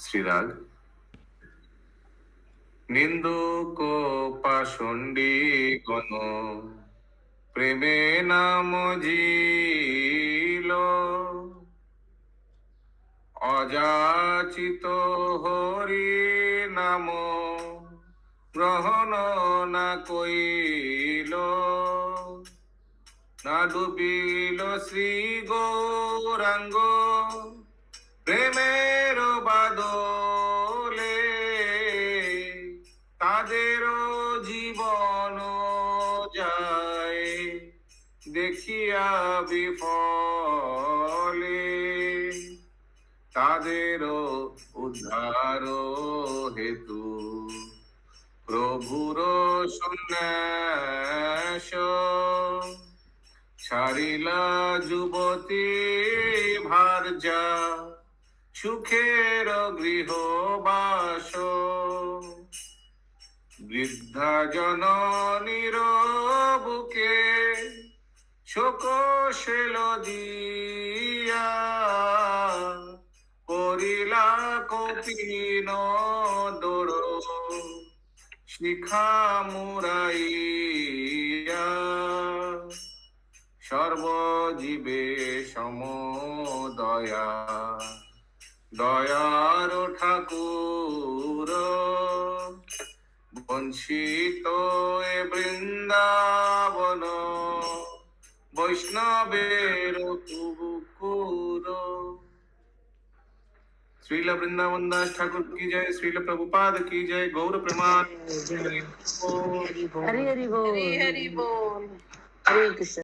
শ্রীরাগ। নিন্দুক পাষণ্ডী গণ, প্রেমে নাম জিল। অযাচিত হরি নাম গ্রহণ না কইল। না ডুবিল শ্রী গৌরাঙ্গ। তাদের জীবন যায়, দেখিয়া বিফলে। তাদের উদ্ধার হেতু প্রভুর সন্ন্যাস। ছাড়িলা যুবতী ভার্যা, সুখের গৃহবাস। বৃদ্ধা জননীর বুকে শোক দিয়া করিলা কপিন দোড় শিখা মুরাইয়া সর্বজীবে সমদয়া দয়ার ঠাকুর। বঞ্চিত এ বৃন্দাবন। বৈষ্ণবের কুকুর। শ্রীল বৃন্দাবন দাস ঠাকুর কি জয়? শ্রীল প্রভুপাদ কি জয়? গৌর প্রমাণ হরি হরি বল। হরি হরি বল। হরে কৃষ্ণ।